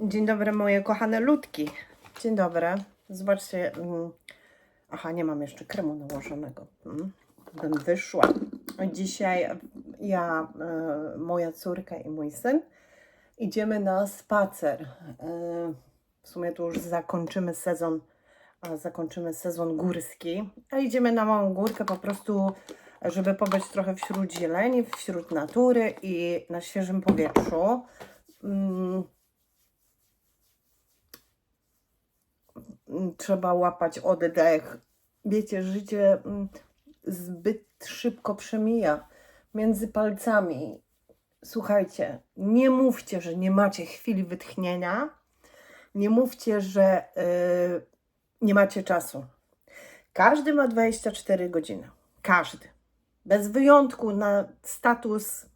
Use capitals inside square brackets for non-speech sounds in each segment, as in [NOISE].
Dzień dobry, moje kochane ludki. Dzień dobry. Zobaczcie. mm, Aha, nie mam jeszcze kremu nałożonego. Mm, Bym wyszła. Dzisiaj ja, e, moja córka i mój syn idziemy na spacer. E, W sumie tu już zakończymy sezon, zakończymy sezon górski. A idziemy na małą górkę po prostu, żeby pobyć trochę wśród zieleni, wśród natury i na świeżym powietrzu. Mm, mm, trzeba łapać oddech. Wiecie, życie mm, zbyt szybko przemija między palcami. Słuchajcie, nie mówcie, że nie macie chwili wytchnienia. Nie mówcie, że y, nie macie czasu. Każdy ma 24 godziny. Każdy. Bez wyjątku na status,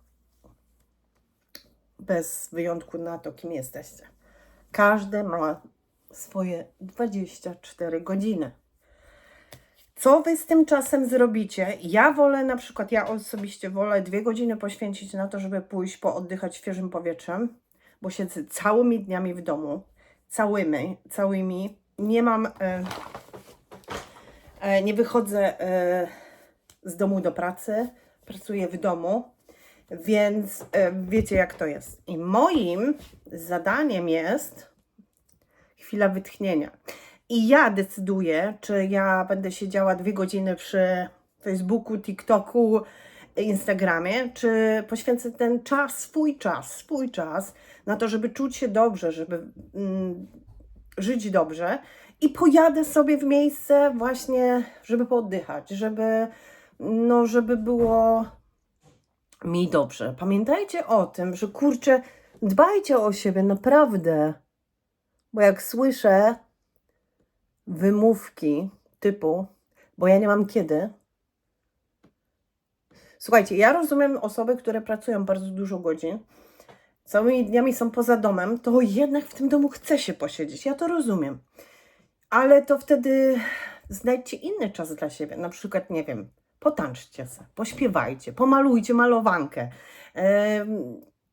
bez wyjątku na to, kim jesteście. Każdy ma swoje 24 godziny. Co wy z tym czasem zrobicie? Ja wolę na przykład, ja osobiście wolę dwie godziny poświęcić na to, żeby pójść pooddychać świeżym powietrzem, bo siedzę całymi dniami w domu, całymi, całymi. Nie mam, e, e, nie wychodzę e, z domu do pracy, pracuję w domu, więc e, wiecie jak to jest. I moim zadaniem jest chwila wytchnienia. I ja decyduję, czy ja będę siedziała dwie godziny przy Facebooku, TikToku, Instagramie, czy poświęcę ten czas, swój czas, swój czas na to, żeby czuć się dobrze, żeby mm, żyć dobrze i pojadę sobie w miejsce właśnie, żeby pooddychać, żeby, no, żeby było mi dobrze. Pamiętajcie o tym, że kurczę, dbajcie o siebie, naprawdę. Bo jak słyszę wymówki typu, bo ja nie mam kiedy. Słuchajcie, ja rozumiem osoby, które pracują bardzo dużo godzin, całymi dniami są poza domem, to jednak w tym domu chce się posiedzieć. Ja to rozumiem. Ale to wtedy znajdźcie inny czas dla siebie. Na przykład, nie wiem, potańczcie se, pośpiewajcie, pomalujcie malowankę.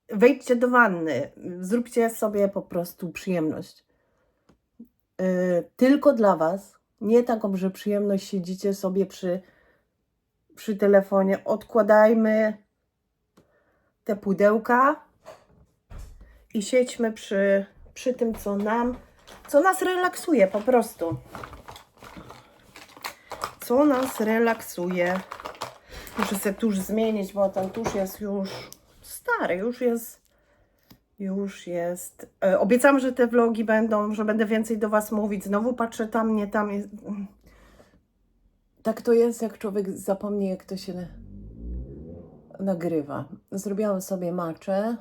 Wejdźcie do wanny, zróbcie sobie po prostu przyjemność. Y, tylko dla Was. Nie taką, że przyjemność siedzicie sobie przy, przy telefonie. Odkładajmy te pudełka i siedźmy przy, przy tym, co nam, co nas relaksuje po prostu. Co nas relaksuje. Muszę sobie tusz zmienić, bo ten tusz jest już stary, już jest już jest. E, obiecam, że te vlogi będą, że będę więcej do Was mówić. Znowu patrzę tam, nie tam. Jest... Tak to jest, jak człowiek zapomni, jak to się nagrywa. Zrobiłam sobie maczę.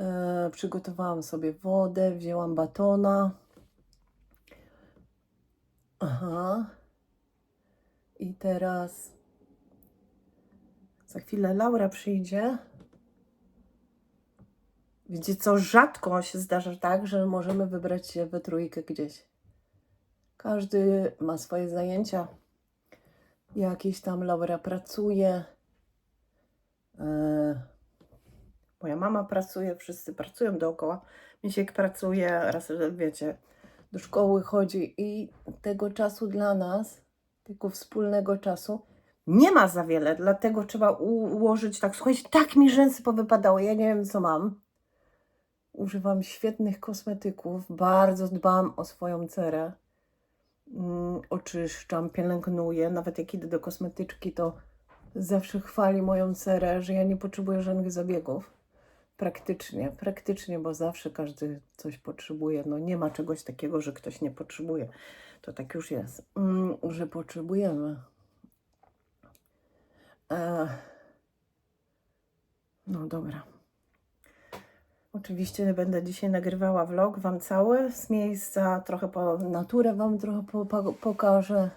E, przygotowałam sobie wodę, wzięłam batona. Aha. I teraz za chwilę Laura przyjdzie. Wiecie co, rzadko się zdarza tak, że możemy wybrać się we trójkę gdzieś. Każdy ma swoje zajęcia. Jakieś tam Laura pracuje. E, moja mama pracuje, wszyscy pracują dookoła. Misiek pracuje, raz, wiecie, do szkoły chodzi i tego czasu dla nas, tego wspólnego czasu, nie ma za wiele, dlatego trzeba ułożyć tak, słuchajcie, tak mi rzęsy powypadały, ja nie wiem co mam. Używam świetnych kosmetyków, bardzo dbam o swoją cerę. Mm, oczyszczam, pielęgnuję. Nawet jak idę do kosmetyczki, to zawsze chwali moją cerę, że ja nie potrzebuję żadnych zabiegów. Praktycznie, praktycznie, bo zawsze każdy coś potrzebuje. No nie ma czegoś takiego, że ktoś nie potrzebuje. To tak już jest, mm, że potrzebujemy. E, no dobra. Oczywiście będę dzisiaj nagrywała vlog Wam cały z miejsca, trochę po naturę Wam trochę po, po, pokażę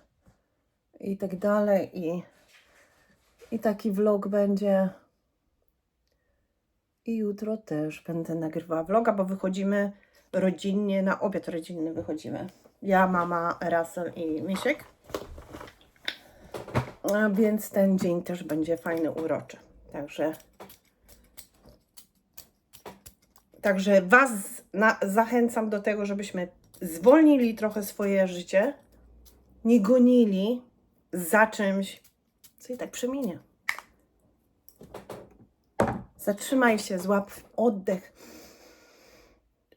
i tak dalej. I, I taki vlog będzie. I jutro też będę nagrywała vloga, bo wychodzimy rodzinnie, na obiad rodzinny wychodzimy. Ja, mama, Russell i Misiek. A Więc ten dzień też będzie fajny, uroczy. Także Także Was na, zachęcam do tego, żebyśmy zwolnili trochę swoje życie, nie gonili za czymś, co i tak przeminie. Zatrzymaj się, złap oddech.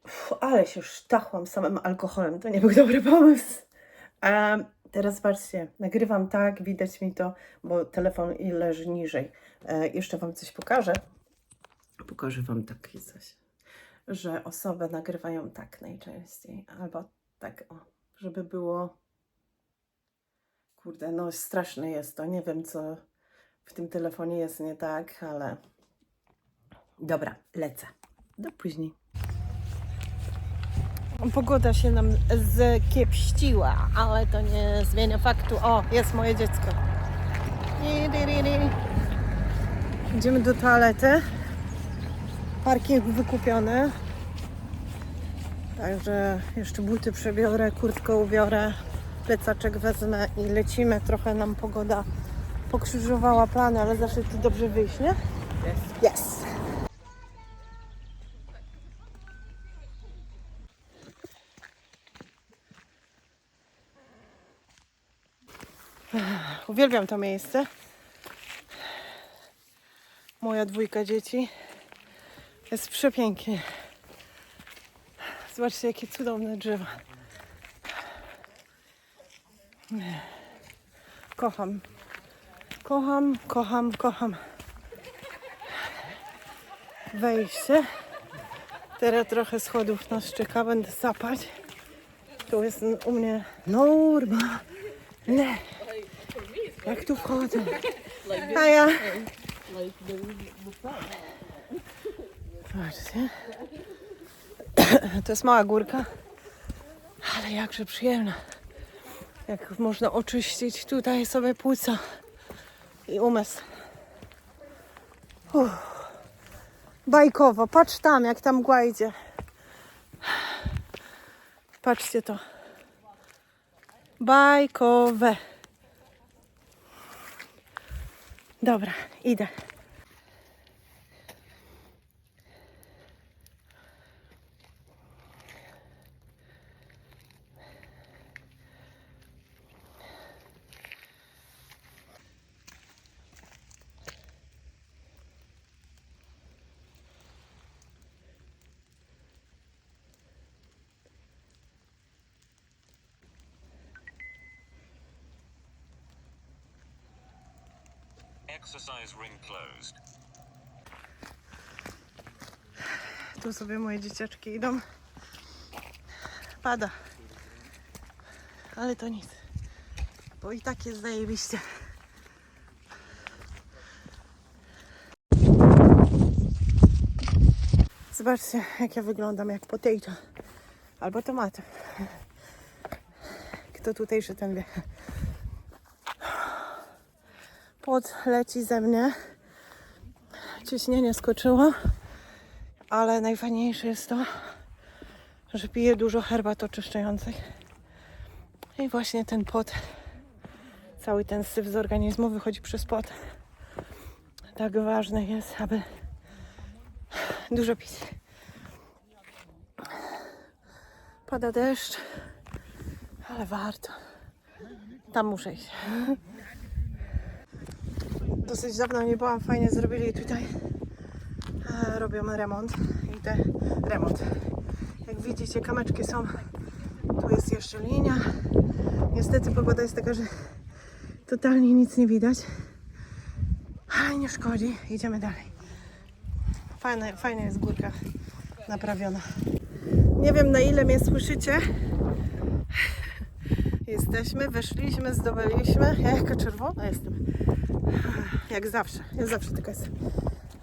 Uf, ale się sztachłam samym alkoholem. To nie był dobry pomysł. A teraz patrzcie, nagrywam tak, widać mi to, bo telefon leży niżej. E, jeszcze Wam coś pokażę. Pokażę Wam takie coś, że osoby nagrywają tak najczęściej, albo tak, o, żeby było. Kurde, no straszne jest to. Nie wiem, co w tym telefonie jest nie tak, ale. Dobra, lecę. Do później. Pogoda się nam zkiepściła, ale to nie zmienia faktu. O, jest moje dziecko. Idziemy do toalety. Parking wykupiony. Także jeszcze buty przebiorę, kurtkę ubiorę, plecaczek wezmę i lecimy. Trochę nam pogoda pokrzyżowała plany, ale zawsze to dobrze wyjść, nie? Yes. Yes. Uwielbiam to miejsce. Moja dwójka dzieci. Jest przepięknie. Zobaczcie, jakie cudowne drzewa. Kocham. Kocham, kocham, kocham. Wejście. Teraz trochę schodów nas czeka, będę sapać. Tu jest u mnie norma. Nie. Jak tu wchodzę? A ja. [CLEARS THROAT] To jest mała górka, ale jakże przyjemna. Jak można oczyścić tutaj sobie płuca i umysł. Uff. Bajkowo, patrz tam, jak tam mgła idzie. Patrzcie to. Bajkowe. Dobra, idę. Tu sobie moje dzieciaczki idą. Pada. Ale to nic. Bo i tak jest zajebiście. Zobaczcie, jak ja wyglądam, jak potato. Albo tomato. Kto tutejszy, ten wie. Pot leci ze mnie. Ciśnienie skoczyło. Ale najfajniejsze jest to, że piję dużo herbat oczyszczających. I właśnie ten pot, cały ten syf z organizmu wychodzi przez pot. Tak ważne jest, aby dużo pić. Pada deszcz, ale warto. Tam muszę iść. Dosyć dawno nie byłam, fajnie zrobili tutaj robią remont i te remont. Jak widzicie, kameczki są. Tu jest jeszcze linia. Niestety pogoda jest taka, że totalnie nic nie widać. Ale nie szkodzi. Idziemy dalej. Fajna, fajna jest górka naprawiona. Nie wiem na ile mnie słyszycie. Jesteśmy, weszliśmy, zdobyliśmy. Ja jaka czerwona jestem. Jak zawsze. Ja zawsze tylko jestem.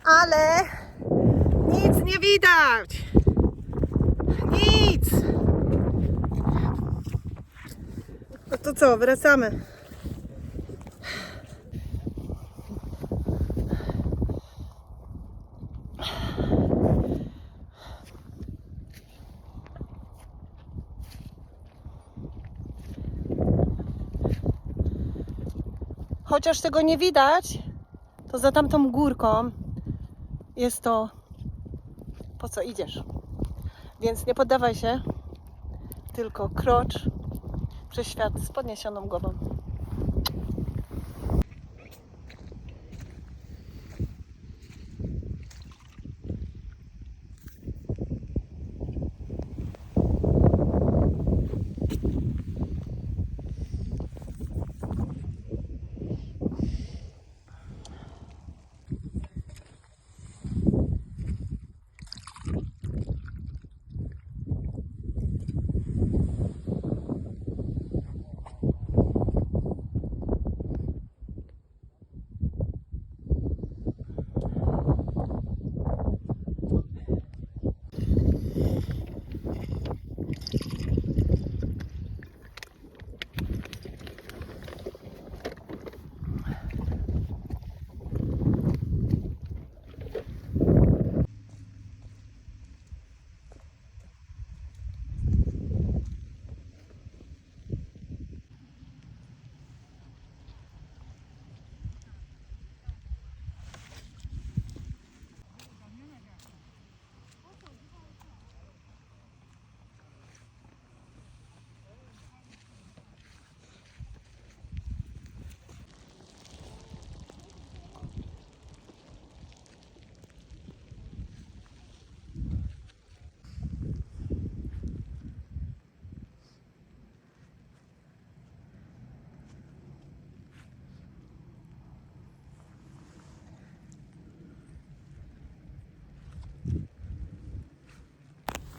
Ale nic nie widać. Nic. No to co, wracamy. Chociaż tego nie widać, to za tamtą górką jest to, po co idziesz. Więc nie poddawaj się, tylko krocz przez świat z podniesioną głową.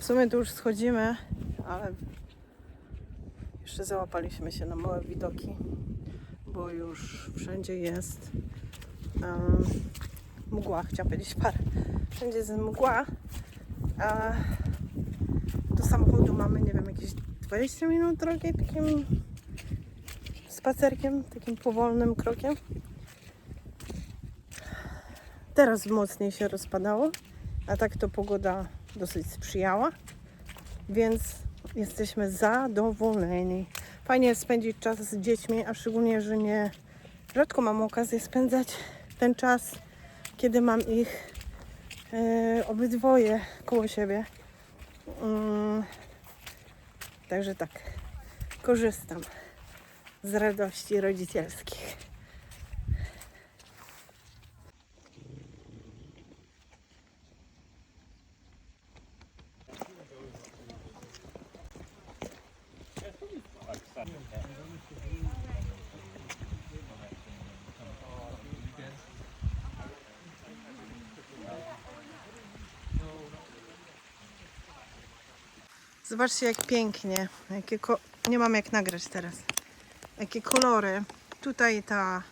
Sumie tu już schodzimy, ale jeszcze załapaliśmy się na małe widoki, bo już wszędzie jest um, mgła, chciałam powiedzieć par. Wszędzie jest mgła, a do samochodu mamy, nie wiem, jakieś 20 minut drogi takim spacerkiem, takim powolnym krokiem. Teraz mocniej się rozpadało, a tak to pogoda dosyć sprzyjała, więc jesteśmy zadowoleni. Fajnie jest spędzić czas z dziećmi, a szczególnie, że nie rzadko mam okazję spędzać ten czas, kiedy mam ich e, obydwoje koło siebie. Mm, także tak, korzystam z radości rodzicielskich. Zobaczcie jak pięknie. Jakie nie mam jak nagrać teraz. Jakie kolory. Tutaj ta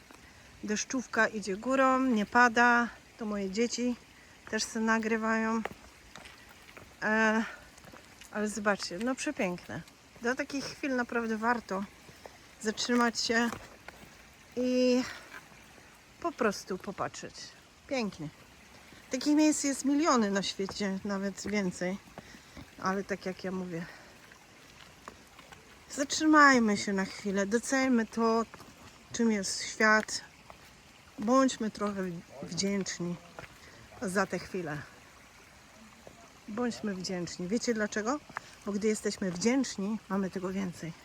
deszczówka idzie górą, nie pada. To moje dzieci też se nagrywają. E, ale zobaczcie, no przepiękne. Do takich chwil naprawdę warto zatrzymać się i po prostu popatrzeć. Pięknie. Takich miejsc jest miliony na świecie, nawet więcej. Ale tak jak ja mówię, zatrzymajmy się na chwilę, doceńmy to, czym jest świat. Bądźmy trochę wdzięczni za te chwile. Bądźmy wdzięczni. Wiecie dlaczego? Bo gdy jesteśmy wdzięczni, mamy tego więcej.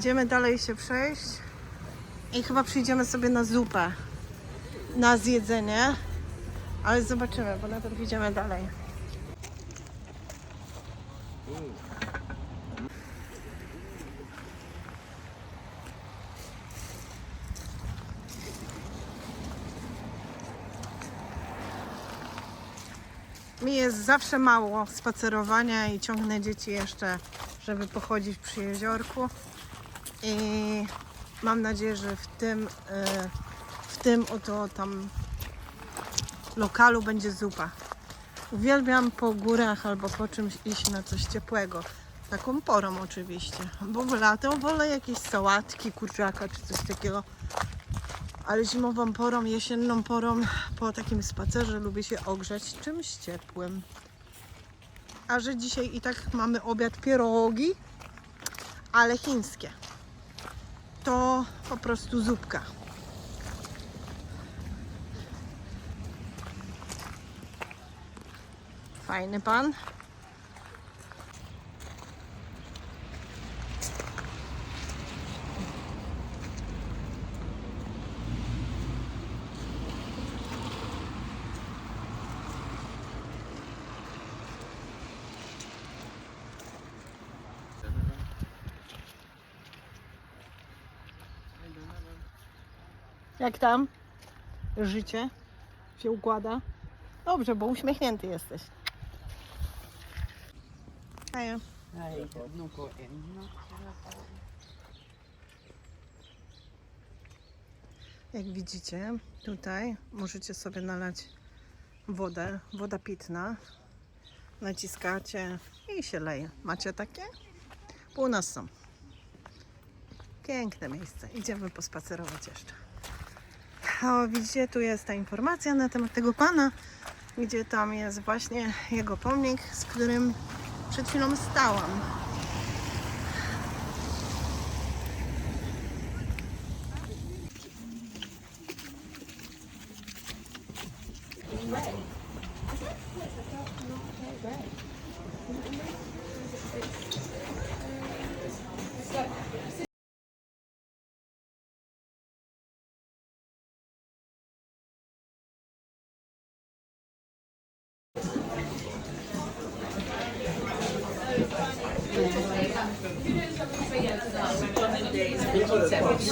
Idziemy dalej się przejść i chyba przyjdziemy sobie na zupę, na zjedzenie, ale zobaczymy, bo najpierw idziemy dalej. Mi jest zawsze mało spacerowania i ciągnę dzieci jeszcze, żeby pochodzić przy jeziorku. I mam nadzieję, że w tym, e, w tym oto tam lokalu będzie zupa. Uwielbiam po górach albo po czymś iść na coś ciepłego. Taką porą oczywiście. Bo w lato wolę jakieś sałatki, kurczaka czy coś takiego. Ale zimową porą, jesienną porą, po takim spacerze lubię się ogrzać czymś ciepłym. A że dzisiaj i tak mamy obiad pierogi, ale chińskie. To po prostu zupka. Fajny pan. Jak tam? Życie się układa? Dobrze, bo uśmiechnięty jesteś. Hej. Jak widzicie, tutaj możecie sobie nalać wodę, woda pitna. Naciskacie i się leje. Macie takie? Bo u nas są. Piękne miejsce. Idziemy pospacerować jeszcze. O, widzicie, tu jest ta informacja na temat tego pana, gdzie tam jest właśnie jego pomnik, z którym przed chwilą stałam.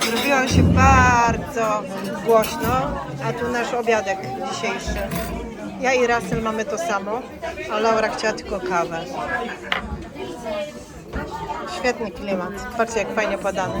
Zrobiło się bardzo głośno, a tu nasz obiadek dzisiejszy. Ja i Russell mamy to samo, a Laura chciała tylko kawę. Świetny klimat. Patrzcie jak fajnie podany.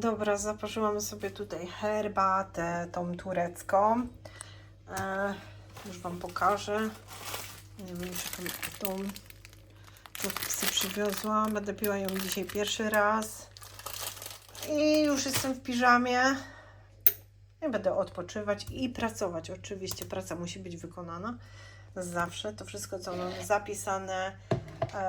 Dobra, zaparzyłam sobie tutaj herbatę, tą turecką. E, już Wam pokażę. Nie wiem, czy tą, tą, tą sobie przywiozłam. Będę piła ją dzisiaj pierwszy raz. I już jestem w piżamie. I będę odpoczywać i pracować. Oczywiście praca musi być wykonana zawsze. To wszystko, co mam zapisane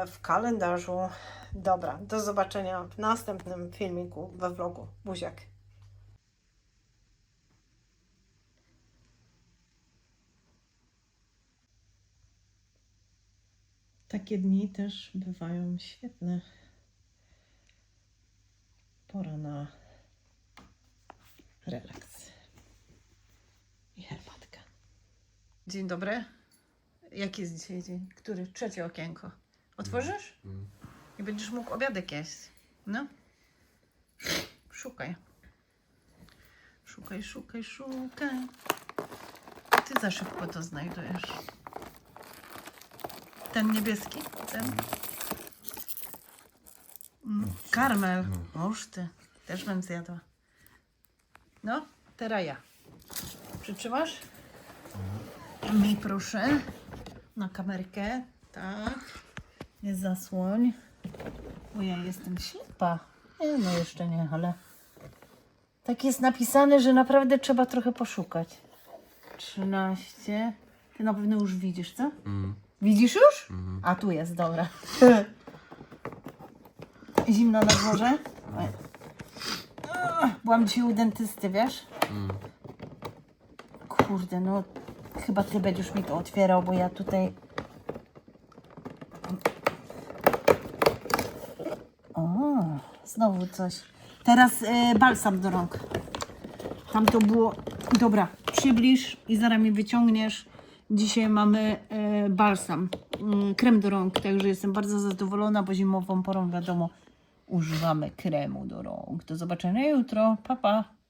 w kalendarzu. Dobra, do zobaczenia w następnym filmiku we vlogu. Buziak. Takie dni też bywają świetne. Pora na relaks i herbatkę. Dzień dobry. Jaki jest dzisiaj dzień? Który? Trzecie okienko. Otworzysz? I będziesz mógł obiadek jeść. No. Szukaj. Szukaj, szukaj, szukaj. Ty za szybko to znajdujesz. Ten niebieski? Ten? Mm, Karmel. Oż ty. Też bym zjadła. No, teraz ja. Przytrzymasz? Mi proszę. Na kamerkę. Tak. Nie zasłoń. Bo ja jestem ślepa. Nie, no jeszcze nie, ale... Tak jest napisane, że naprawdę trzeba trochę poszukać. 13. Ty na pewno już widzisz, co? Widzisz już? A tu jest, dobra. [LAUGHS] Zimno na dworze? Byłam dzisiaj u dentysty, wiesz? Kurde, no chyba ty będziesz mi to otwierał, bo ja tutaj... O, znowu coś. Teraz e, balsam do rąk. Tam to było. Dobra, przybliż i zaraz mi wyciągniesz. Dzisiaj mamy e, balsam, mm, krem do rąk, także jestem bardzo zadowolona, bo zimową porą wiadomo używamy kremu do rąk. Do zobaczenia jutro. Pa pa.